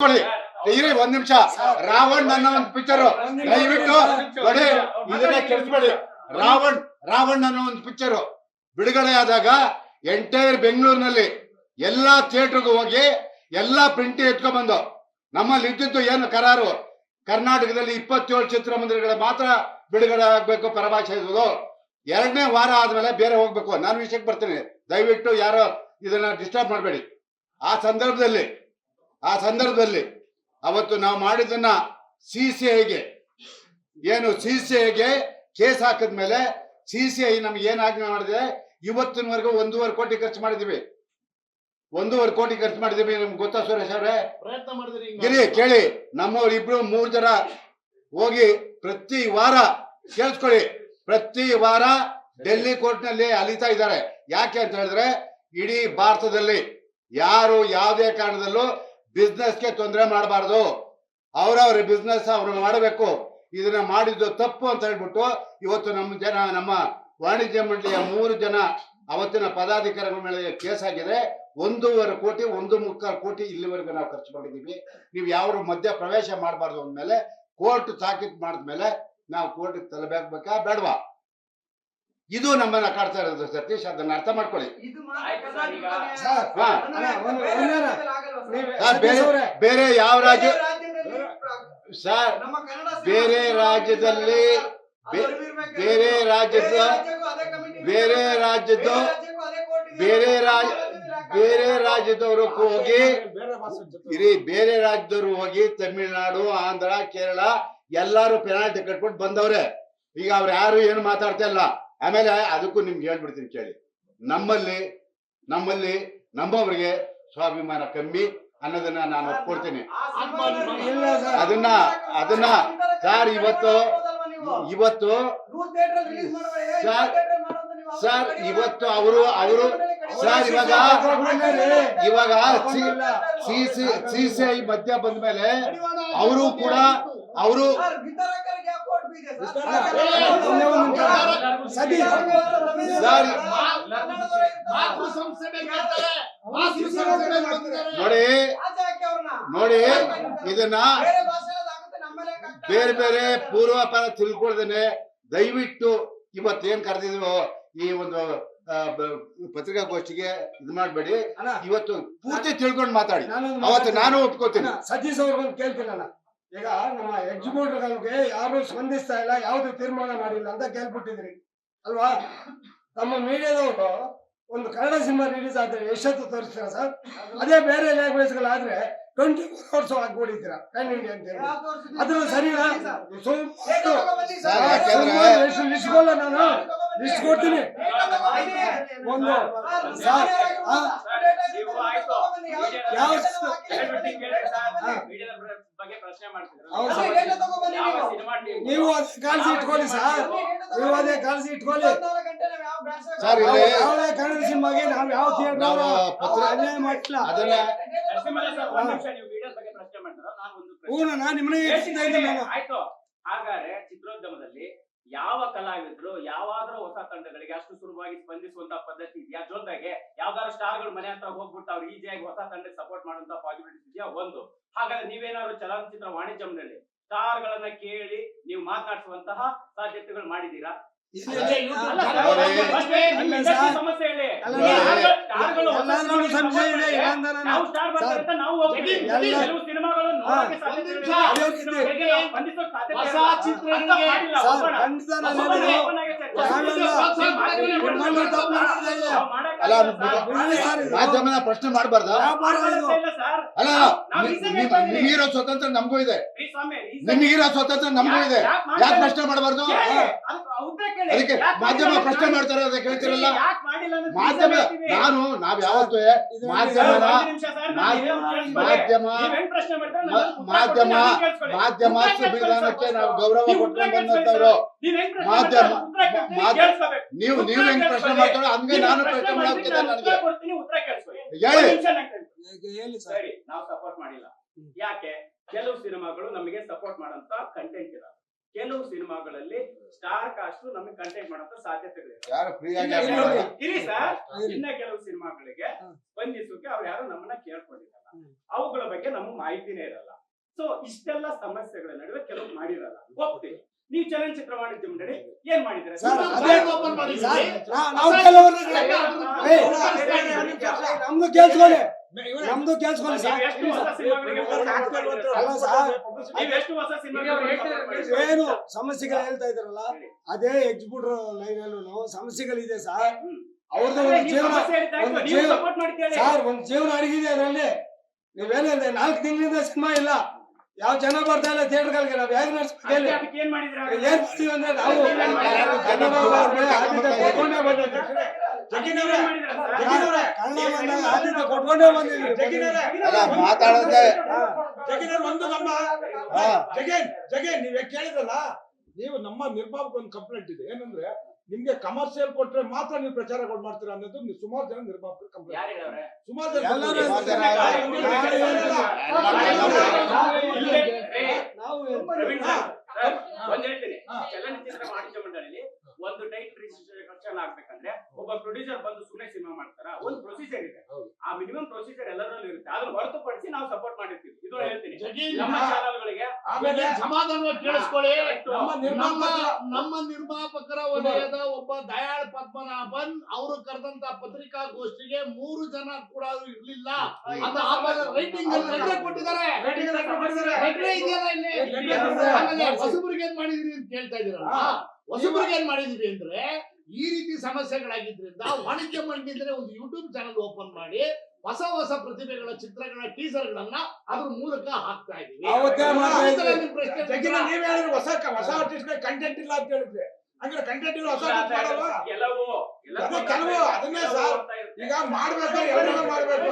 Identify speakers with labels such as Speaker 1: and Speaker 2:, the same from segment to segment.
Speaker 1: ಇರಿ, ಒಂದ್ ನಿಮಿಷ. ರಾವಣ್ ಅನ್ನೋ ಒಂದು ಪಿಕ್ಚರ್ ದಯವಿಟ್ಟು ನೋಡಿ, ಇದನ್ನ ರಾವಣ್ ರಾವಣ್ ಅನ್ನೋ ಒಂದು ಪಿಕ್ಚರ್ ಬಿಡುಗಡೆ ಆದಾಗ ಎಂಟೈರ್ ಬೆಂಗಳೂರಿನಲ್ಲಿ ಎಲ್ಲಾ ಥಿಯೇಟರ್ಗೂ ಹೋಗಿ ಎಲ್ಲಾ ಪ್ರಿಂಟ್ ಎತ್ಕೊಂಡ್ಬಂದು ನಮ್ಮಲ್ಲಿ ಇದ್ದಿದ್ದು ಏನು ಕರಾರು? ಕರ್ನಾಟಕದಲ್ಲಿ ಇಪ್ಪತ್ತೇಳು ಚಿತ್ರಮಂದಿರಗಳ ಮಾತ್ರ ಬಿಡುಗಡೆ ಆಗ್ಬೇಕು, ಪರಭಾಷೆ ಇರೋದು. ಎರಡನೇ ವಾರ ಆದ್ಮೇಲೆ ಬೇರೆ ಹೋಗ್ಬೇಕು. ನಾನು ವಿಷಯಕ್ಕೆ ಬರ್ತೀನಿ. ದಯವಿಟ್ಟು ಯಾರೋ ಇದನ್ನ ಡಿಸ್ಟರ್ಬ್ ಮಾಡಬೇಡಿ. ಆ ಸಂದರ್ಭದಲ್ಲಿ ಆ ಸಂದರ್ಭದಲ್ಲಿ ಅವತ್ತು ನಾವು ಮಾಡಿದ್ದನ್ನ ಸಿ ಸಿ ಐಗೆ ಏನು ಸಿ ಸಿ ಐಗೆ ಕೇಸ್ ಹಾಕಿದ್ಮೇಲೆ ಸಿ ಸಿ ಐ ನಮ್ಗೆ ಏನ್ ಆಜ್ಞೆ ಮಾಡಿದೆ? ಇವತ್ತಿನವರೆಗೂ ಒಂದೂವರೆ ಕೋಟಿ ಖರ್ಚು ಮಾಡಿದೀವಿ ಒಂದೂವರೆ ಕೋಟಿ ಖರ್ಚು ಮಾಡಿದೀವಿ ನಿಮ್ಗೆ ಗೊತ್ತಾ ಸುರೇಶ್ ಅವರೇ?
Speaker 2: ಪ್ರಯತ್ನ ಮಾಡಿದ್ರಿ.
Speaker 1: ಗಿರಿ ಕೇಳಿ ನಮ್ಮವ್ರು ಇಬ್ರು ಮೂರ್ ಜನ ಹೋಗಿ ಪ್ರತಿ ವಾರ ಕೇಳಿಸ್ಕೊಳ್ಳಿ. ಪ್ರತಿ ವಾರ ಡೆಲ್ಲಿ ಕೋರ್ಟ್ನಲ್ಲಿ ಅಲಿತಾ ಇದ್ದಾರೆ. ಯಾಕೆ ಅಂತ ಹೇಳಿದ್ರೆ ಇಡೀ ಭಾರತದಲ್ಲಿ ಯಾರು ಯಾವುದೇ ಕಾರಣದಲ್ಲೂ ಬಿಸ್ನೆಸ್ಗೆ ತೊಂದರೆ ಮಾಡಬಾರ್ದು. ಅವರವ್ರ ಬಿಸ್ನೆಸ್ ಅವ್ರು ಮಾಡಬೇಕು. ಇದನ್ನ ಮಾಡಿದ್ದು ತಪ್ಪು ಅಂತ ಹೇಳ್ಬಿಟ್ಟು ಇವತ್ತು ನಮ್ಮ ಜನ, ನಮ್ಮ ವಾಣಿಜ್ಯ ಮಂಡಳಿಯ ಮೂರು ಜನ ಅವತ್ತಿನ ಪದಾಧಿಕಾರಿಗಳ ಮೇಲೆ ಕೇಸ್ ಆಗಿದೆ ಒಂದೂವರೆ ಕೋಟಿ, ಒಂದು ಮುಕ್ಕಾಲು ಕೋಟಿ ಇಲ್ಲಿವರೆಗೂ ನಾವು ಖರ್ಚು ಮಾಡಿದ್ದೀವಿ. ನೀವು ಯಾರು ಮಧ್ಯ ಪ್ರವೇಶ ಮಾಡಬಾರ್ದು ಅಂದ್ಮೇಲೆ, ಕೋರ್ಟ್ ತಾಕೀತ್ ಮಾಡಿದ್ಮೇಲೆ ನಾವು ಕೋರ್ಟ್ ತಲೆಬೇಕಾ ಬೇಡವಾ? ಇದು ನಮ್ಮನ್ನ ಕಾಡ್ತಾ ಇರೋದು ಸತೀಶ್ ಅದನ್ನ ಅರ್ಥ ಮಾಡ್ಕೊಳ್ಳಿ. ಬೇರೆ ಯಾವ ರಾಜ್ಯ ಸರ್
Speaker 3: ನಮ್ಮ ಕನ್ನಡ
Speaker 1: ಬೇರೆ ರಾಜ್ಯದಲ್ಲಿ ಬೇ- ಬೇರೆ ರಾಜ್ಯದ
Speaker 3: ಬೇರೆ ರಾಜ್ಯದ
Speaker 1: ಬೇರೆ ರಾಜ್ಯ ಬೇರೆ ರಾಜ್ಯದವರು ಹೋಗಿ ಇರಿ ಬೇರೆ ರಾಜ್ಯದವರು ಹೋಗಿ ತಮಿಳುನಾಡು ಆಂಧ್ರ ಕೇರಳ ಎಲ್ಲಾರು ಪೆನಾಲ್ಟಿ ಕಟ್ಕೊಂಡು ಬಂದವ್ರೆ. ಈಗ ಅವ್ರು ಯಾರು ಏನು ಮಾತಾಡ್ತಾ ಇಲ್ಲ. ಆಮೇಲೆ ಅದಕ್ಕೂ ನಿಮ್ಗೆ ಹೇಳ್ಬಿಡ್ತೀನಿ ಕೇಳಿ ನಮ್ಮಲ್ಲಿ ನಮ್ಮಲ್ಲಿ ನಮ್ಮವರಿಗೆ ಸ್ವಾಭಿಮಾನ ಕಮ್ಮಿ ಅನ್ನೋದನ್ನ ನಾನು ಒಪ್ಕೊಡ್ತೀನಿ. ಅದನ್ನ ಅದನ್ನ ಸರ್ ಇವತ್ತು ಇವತ್ತು ಸರ್, ಸರ್, ಇವತ್ತು ಅವರು- ಅವರು- ಸರ್, ಇವಾಗ- ಇವಾಗ C C C C C I ಮಧ್ಯ ಬಂದ್ಮೇಲೆ
Speaker 2: ಮೇಲೆ
Speaker 1: ಅವರು ಕೂಡ ಅವರು ನೋಡಿ. ನೋಡಿ ಇದನ್ನ
Speaker 3: ಬೇರೆ
Speaker 1: ಬೇರೆ ಪೂರ್ವಾಪರ ತಿಳ್ಕೊಳ್ದೇನೆ. ದಯವಿಟ್ಟು ಇವತ್ತೇನ್ ಕರೆದಿದ್ವು ಈ ಒಂದು ಪತ್ರಿಕಾಗೋಷ್ಠಿಗೆ ಇದು ಮಾಡ್ಬೇಡಿ.
Speaker 4: ಅಣ್ಣ,
Speaker 1: ಇವತ್ತು ಪೂರ್ತಿ ತಿಳ್ಕೊಂಡು ಮಾತಾಡಿ. ಅವತ್ತು ನಾನು ಒಪ್ಕೋತೀನಿ.
Speaker 4: ಸತೀಶ್ ಅವ್ರಿಗೊಂದು ಕೇಳ್ತೀನಿ ಅಣ್ಣ. ಈಗ ನಮ್ಮ ಎಕ್ಸಿಕ್ಯೂಟಿವ್ಗಳಿಗೆ ಯಾರು ಸ್ಪಂದಿಸ್ತಾ ಇಲ್ಲ ಯಾವ್ದು ತೀರ್ಮಾನ ಮಾಡಿಲ್ಲ ಅಂತ ಕೇಳ್ಬಿಟ್ಟಿದ್ರಿ. ಅಲ್ವಾ? ನಮ್ಮ ಮೀಡಿಯಾದವರು ಒಂದು ಕನ್ನಡ ಸಿನಿಮಾ ರಿಲೀಸ್ ಆದ್ರೆ ಎಷ್ಟೊತ್ತು ತೋರಿಸ್ತೀರ ಸರ್? ಅದೇ ಬೇರೆ ಲ್ಯಾಂಗ್ವೇಜ್ಗಳಾದ್ರೆ twenty four hours pan India ಅಂತ ಅದು
Speaker 3: ಸರ್.
Speaker 4: ಲಿಸ್ಟ್ ಕೊಲ್ಲ ನಾನು. ಲಿಸ್ಟ್ ಕೊಡ್ತೀನಿ. ಒಂದು.
Speaker 3: ಯಾವ-
Speaker 2: ಬಗ್ಗೆ ಪ್ರಶ್ನೆ ಮಾಡ್ತಿದ್ರು.
Speaker 3: ನೀವು.
Speaker 4: ಕಾಳಜಿ ಇಟ್ಕೊಳ್ಳಿ ಸರ್. ನೀವು ಅದೇ ಕಾಳಜಿ ಇಟ್ಕೊಳ್ಳಿ
Speaker 3: ಯಾವ
Speaker 1: ಸರ್,
Speaker 4: ಕನ್ನಡ ಸಿನಿಮಾಗೆ ನಾವು ಯಾವ ಥಿಯೇಟರ್ ಅನ್ಯಾಯ ಮಾಡಿಲ್ಲ
Speaker 1: ಅದನ್ನ
Speaker 2: ಸರ್, ಒಂದ್ ನಿಮಿಷ ನೀವು ಮೀಡಿಯಾದ ಪ್ರಶ್ನೆ ಮಾಡ್ತೀರಾ ನಾನು ಒಂದು ಪ್ರಶ್ನೆ.
Speaker 4: ಹ್ಞೂ ನಾನು ನಿಮ್ಮನೆ
Speaker 2: ಆಯ್ತು. ಹಾಗಾದ್ರೆ ಚಿತ್ರೋದ್ಯಮದಲ್ಲಿ ಯಾವ ಕಲಾವಿದರು ಯಾವಾದ್ರೂ ಹೊಸ ತಂಡಗಳಿಗೆ ಅಷ್ಟು ಸುಲಭವಾಗಿ ಸ್ಪಂದಿಸುವಂತ ಪದ್ಧತಿ ಇದೆಯಾ? ಜೊತೆಗೆ ಯಾವ್ದಾದ್ರು ಸ್ಟಾರ್ಗಳು ಮನೆ ಹತ್ರ ಹೋಗ್ಬಿಟ್ಟು ಅವ್ರು ಈಸಿಯಾಗಿ ಹೊಸ ತಂಡಕ್ಕೆ ಸಪೋರ್ಟ್ ಮಾಡುವಂತ ಪಾಸಿಬಿಲಿಟಿ ಇದೆಯಾ? ಒಂದು. ಹಾಗಾದ್ರೆ ನೀವೇನಾದ್ರು ಚಲನಚಿತ್ರ ವಾಣಿಜ್ಯಂನಲ್ಲಿ ಸ್ಟಾರ್ ಗಳನ್ನ ಕೇಳಿ ನೀವು ಮಾತನಾಡಿಸುವಂತಹ ಸಾಧ್ಯತೆಗಳು ಮಾಡಿದೀರಾ. ಸಮಸ್ಯೆ ಹೇಳಿ. ಸ್ಟಾರ್ಗಳು ಸ್ಟಾರ್ ನಾವು
Speaker 1: ಮಾಧ್ಯಮನ ಪ್ರಶ್ನೆ ಮಾಡಬಾರ್ದ. ಅಲ್ಲ. ನಿಮಗಿರೋ ಸ್ವತಂತ್ರ ನಮಗೂ ಇದೆ. ನಿಮಗಿರೋ ಸ್ವತಂತ್ರ ನಮಗೂ ಇದೆ.
Speaker 2: ಯಾಕ್-
Speaker 1: ಪ್ರಶ್ನೆ ಮಾಡಬಾರ್ದು?
Speaker 2: ಅದಕ್ಕೆ.
Speaker 1: ಮಾಧ್ಯಮ ಪ್ರಶ್ನೆ
Speaker 2: ಅಂತ
Speaker 1: ಮಾಡ್ತಾರೆ ಅದಕ್ಕೆ ಹೇಳ್ತಿರಲ್ಲ.
Speaker 2: ಯಾಕ್ ಮಾಡಿಲ್ಲ
Speaker 1: ಮಾಧ್ಯಮ ನಾನು ನಾವ್ ಯಾವತ್ತೂ
Speaker 4: ಇದು
Speaker 1: ಮಾಧ್ಯಮನ. ಮಾಧ್ಯಮ ಮಾಧ್ಯಮ. ಮಾಧ್ಯಮ ಸಂವಿಧಾನಕ್ಕೆ
Speaker 2: ಸರ್,
Speaker 1: ನಾವು ಗೌರವ
Speaker 2: ನೀವು
Speaker 1: ಕೊಟ್ಟು ಬಂದಂತವ್ರು
Speaker 2: ನೀವ್ ಹೆಂಗ್ ಪ್ರಶ್ನೆ
Speaker 1: ಮಾಧ್ಯಮ-. ನೀವು ನೀವು ಹೆಂಗ್ ಪ್ರಶ್ನೆ. ಮಾಡ್ತಾರೋ ಹಂಗೆ ನಾನು
Speaker 2: ಪ್ರಶ್ನೆ
Speaker 1: ಮಾಡೋಕ್ಕಿದೆ ನನಗೆ. ಹೇಳಿ.
Speaker 4: ಸರ್.
Speaker 2: ನಾವು ಸಪೋರ್ಟ್ ಮಾಡಿಲ್ಲ. ಯಾಕೆ? ಕೆಲವು ಸಿನಿಮಾಗಳು ನಮಗೆ ಸಪೋರ್ಟ್ ಮಾಡಂತ ಕಂಟೆಂಟ್ ಇರಲ್ಲ ಕೆಲವು ಸಿನಿಮಾಗಳಲ್ಲಿ ಸ್ಟಾರ್ ಕಾಸ್ಟ್ ನಮಗೆ ಕಂಟೆಂಟ್ ಮಾಡಂತ ಸಾಧ್ಯತೆಗಳಿವೆ ಇರಿ ಸರ್. ಇನ್ನ ಕೆಲವು ಸಿನಿಮಾಗಳಿಗೆ. ಸ್ಪಂದಿಸೋಕೆ ಅವ್ರು ಯಾರು ನಮ್ಮನ್ನ ಕೇಳ್ಕೊಂಡಿರಲ್ಲ ಅವುಗಳ ಬಗ್ಗೆ ನಮ್ಗೆ ಮಾಹಿತಿನೇ ಇರಲ್ಲ ಸೊ ಇಷ್ಟೆಲ್ಲ ಸಮಸ್ಯೆಗಳ ನಡುವೆ ಕೆಲವು ಮಾಡಿರಲ್ಲ. ಒಪ್ತೀವಿ ನೀವು ಚಲನಚಿತ್ರ ವಾಣಿಜ್ಯ ಮಂಡಳಿ ಏನ್ ಮಾಡಿದ್ರೆ?
Speaker 4: ನಮ್ದು ಕೇಳಿಸ್ಕೊಳ್ಳಿ ನಮ್ದು ಕೇಳಿಸ್ಕೊಳ್ಳಿ. ಸರ್. ಏನು ಸಮಸ್ಯೆಗಳು ಹೇಳ್ತಾ ಇದ್ರಲ್ಲ ಅದೇ ಎಕ್ಸಿಬಿಟ್ರ್ ಲೈನ್ ಅಲ್ಲೂ ಸಮಸ್ಯೆಗಳಿದೆ ಸರ್. ಅವ್ರದ್ದು ಒಂದು ಜೀವನ. ಸರ್ ಒಂದ್ ಜೀವನ ಅಡಗಿದೆ ಅದರಲ್ಲಿ. ನೀವೇನಂದ್ರೆ ನಾಲ್ಕು ತಿಂಗಳಿಂದ ಸಿನಿಮಾ ಇಲ್ಲ. ಯಾವ ಜನ ಬರ್ತಾ ಇಲ್ಲ ಥಿಯೇಟರ್ಗಳಿಗೆ ನಾವು? ಹೇಗೆ ನಡೆಸ್ಬೇಕು? ಹೇಳಿ
Speaker 2: ಏನ್
Speaker 4: ಮಾಡ್ತೀವಿ ಅಂದ್ರೆ ನಾವು ಕನ್ನಡ ಅವ್ರಿಗೆ ಆದ್ಯತೆ ಕೊಟ್ಕೊಂಡೇ ಬಂದಿದ್ದೀವಿ ಆದ್ಯತೆ ಬಂದಿದ್ದೀವಿ
Speaker 1: ಮಾತಾಡೋದೇ.
Speaker 5: ಒಂದು ನಮ್ಮ. ಜಗನ್ ಜಗನ್ ನೀವೇ ಕೇಳಿದ್ರಲ್ಲ ನೀವು ನಮ್ಮ ನಿರ್ಮಾಪಕ ಒಂದು ಕಂಪ್ಲೇಂಟ್ ಇದೆ. ಏನಂದ್ರೆ ನಿಮ್ಗೆ ಕಮರ್ಷಿಯಲ್ ಕೊಟ್ರೆ ಮಾತ್ರ ನೀವು ಪ್ರಚಾರಗಳು ಮಾಡ್ತೀರಾ ಅನ್ನೋದು ನೀವು ಸುಮಾರು ಜನ ನಿರ್ಮಾಪಕರು ಕಂಪ್ಲೇಂಟ್
Speaker 2: ಯಾರು ಹೇಳವ್ರೆ?
Speaker 5: ಸುಮಾರು.
Speaker 2: ಚಲನಚಿತ್ರ ವಾಣಿಜ್ಯ ಮಂಡಳಿಯಲ್ಲಿ ಒಂದು ಟೈಟ್ ರಿಜಿಸ್ಟ್ರೇಷನ್ ಆಗ್ಬೇಕಂದ್ರೆ ಒಬ್ಬ ಪ್ರೊಡ್ಯೂಸರ್ ಬಂದು ಸುಮ್ಮನೆ ಸಿನಿಮಾ ಮಾಡ್ತಾರ? ಒಂದು ಪ್ರೊಸೀಜರ್ ಇದೆ. ಆ ಮಿನಿಮಮ್ ಪ್ರೊಸೀಜರ್ ಎಲ್ಲರಲ್ಲೂ ಇರುತ್ತೆ. ಅದ್ರ ಹೊರತುಪಡಿಸಿ ನಾವು ಸಪೋರ್ಟ್ ಮಾಡಿರ್ತೀವಿ. ಇದು ಹೇಳ್ತೀನಿ. ನಮ್ಮ
Speaker 5: ಹಾ. ಆಮೇಲೆ
Speaker 6: ಸಮಾಧಾನವಾಗಿ ಕೇಳಿಸ್ಕೊಳ್ಳಿ.
Speaker 5: ನಮ್ಮ
Speaker 6: ನಮ್ಮ
Speaker 5: ನಿರ್ಮಾಪಕರ
Speaker 6: ನಮ್ಮ ನಿರ್ಮಾಪಕರ ವಲಯದ ಒಬ್ಬ ದಯಾಳ್ ಪದ್ಮನಾಭನ್ ಅವರು ಕರೆದಂತ ಪತ್ರಿಕಾಗೋಷ್ಠಿಗೆ ಮೂರು ಜನ ಕೂಡ ಇರ್ಲಿಲ್ಲ. ಅಂತ ರೈಟಿಂಗ್ ಕೊಟ್ಟಿದ್ದಾರೆ. ಹೊಸಬ್ರಿಗೆ ಏನ್ ಮಾಡಿದ್ರಿ ಅಂತ ಕೇಳ್ತಾ ಇದೀರಲ್ಲ
Speaker 5: ಹಾ.
Speaker 6: ಹೊಸಬ್ರಿಗೆ ಏನ್ ಮಾಡಿದ್ರಿ ಅಂದ್ರೆ ಈ ರೀತಿ ಸಮಸ್ಯೆಗಳಾಗಿದ್ರಿಂದ ವಾಣಿಜ್ಯ ಮಂಡಿದ್ರೆ ಒಂದು ಯೂಟ್ಯೂಬ್ ಚಾನಲ್ ಓಪನ್ ಮಾಡಿ ಹೊಸ ಹೊಸ ಪ್ರತಿಭೆಗಳ ಚಿತ್ರಗಳ ಟೀಸರ್ ಗಳನ್ನ ಅದ್ರ ಮೂಲಕ ಹಾಕ್ತಾ ಇದೀವಿ.
Speaker 5: ಹೊಸ ಹೊಸ ಆರ್ಟಿಸ್ಟ್ ಕಂಟೆಂಟ್ ಇಲ್ಲ ಅಂತ ಹೇಳಿದ್ರೆ. ಅಂದ್ರೆ ಕಂಟೆಂಟ್ ಇಲ್ಲ ಹೊಸ
Speaker 2: ಕೆಲವು
Speaker 5: ಅದನ್ನೇ ಸರ್. ಈಗ ಮಾಡ್ಬೇಕು. ಎಲ್ಲರೂ ಮಾಡ್ಬೇಕು.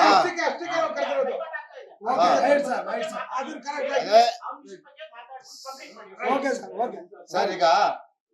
Speaker 5: ಅಷ್ಟಕ್ಕೆ ಅಷ್ಟಕ್ಕೆ ಕರ್ತಿರೋದು
Speaker 4: okay right sir right sir
Speaker 5: ಅದನ್ನ ಕರೆಕ್ಟ್ ಆಗಿ.
Speaker 4: ಓಕೆ ಸರ್ ಓಕೆ
Speaker 1: ಸರ್ ಈಗ